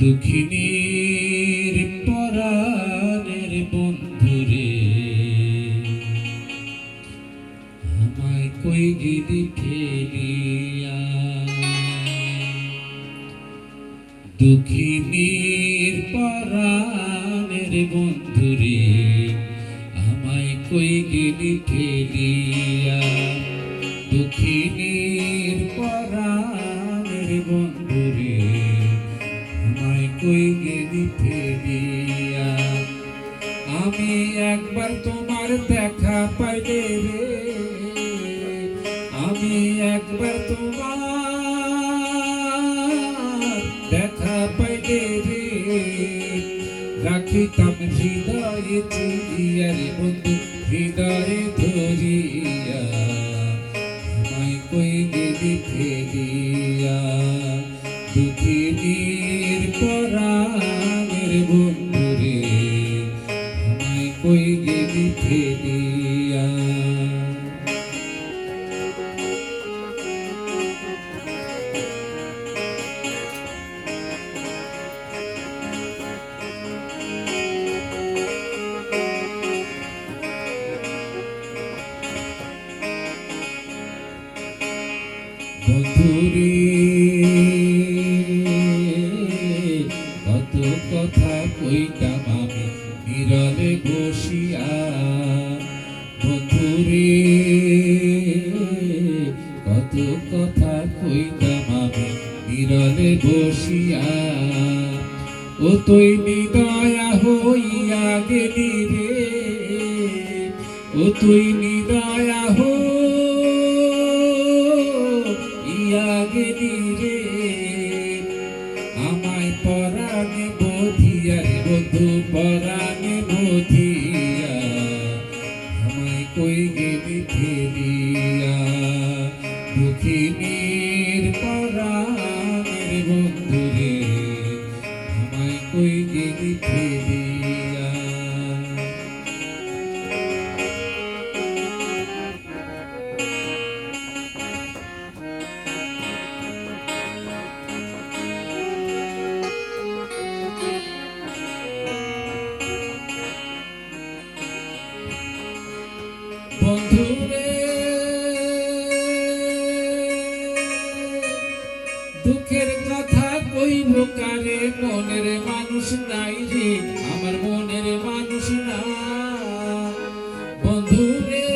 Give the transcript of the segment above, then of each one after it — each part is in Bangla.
দুঃখিনীর পরাণের বন্ধুরে আমায় কই গিলি ফেলিয়া? দুঃখিনীর পরাণের বন্ধুরে আমায় কই গিলি ফেলিয়া? একবার তোমার দেখা পাইলে রে। আমি একবার তোমার দেখা পাইলে রে। রাখিতাম হৃদয়ে চিরিয়া রে বন্ধু, হৃদয়ে বন্ধুরে কত কথা কইতাম আমি নীরবে বসিয়া। বন্ধুরে কত কথা কইতাম আমি নীরবে বসিয়া। ও তুই নিদয়া হইয়া গেলি রে, ও নিদয়া হইয়া বন্ধু বন্ধুরে দুঃখের কথা কইব কারে? মনের মানুষ নাই রে, আমার মনের মানুষ না। বন্ধুরে,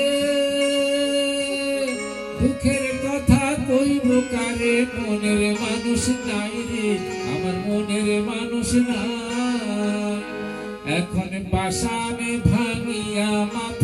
দুঃখের কথা কইব কারে? মনের মানুষ নাই রে, আমার মনের মানুষ না। এখন পাশানে ভাঙিয়া মাথা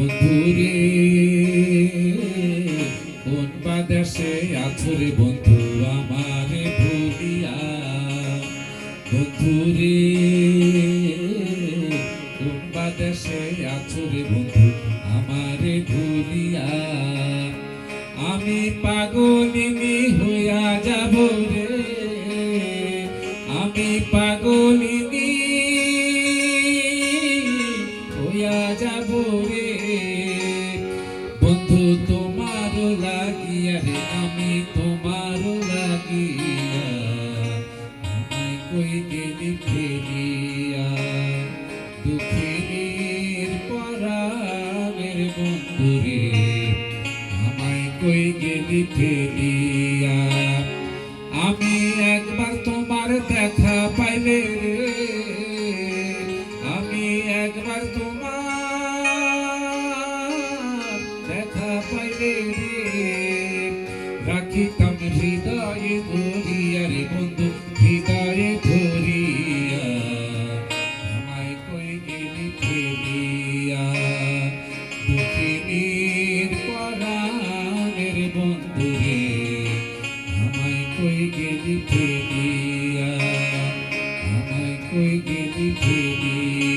বন্ধুরে, কোন বা দেশে আছো বন্ধু আমারে ভুলিয়া? বন্ধুরে, কোন বা দেশে আছো বন্ধু আমারে ভুলিয়া? আমি পাগলিনী হইয়া যাব রে, আমি পাগলিনী রে আমি তোমার লাগিয়া, আমায় কই গেলি ফেলিয়া? দুঃখিনীর পরাণের বন্ধু রে আমায় কই গেলি ফেলিয়া? আমি একবার তোমার দেখা পাইলে রে তমে হৃদয়ে করিয়া রে বন্ধু, হৃদয়ে করিয়া। আমায় কই গেলি ফেলিয়া? দুঃখিনীর পরাণের বন্ধু রে, আমায় কই গেলি ফেলিয়া? আমায় কই গেলি ফেলিয়া?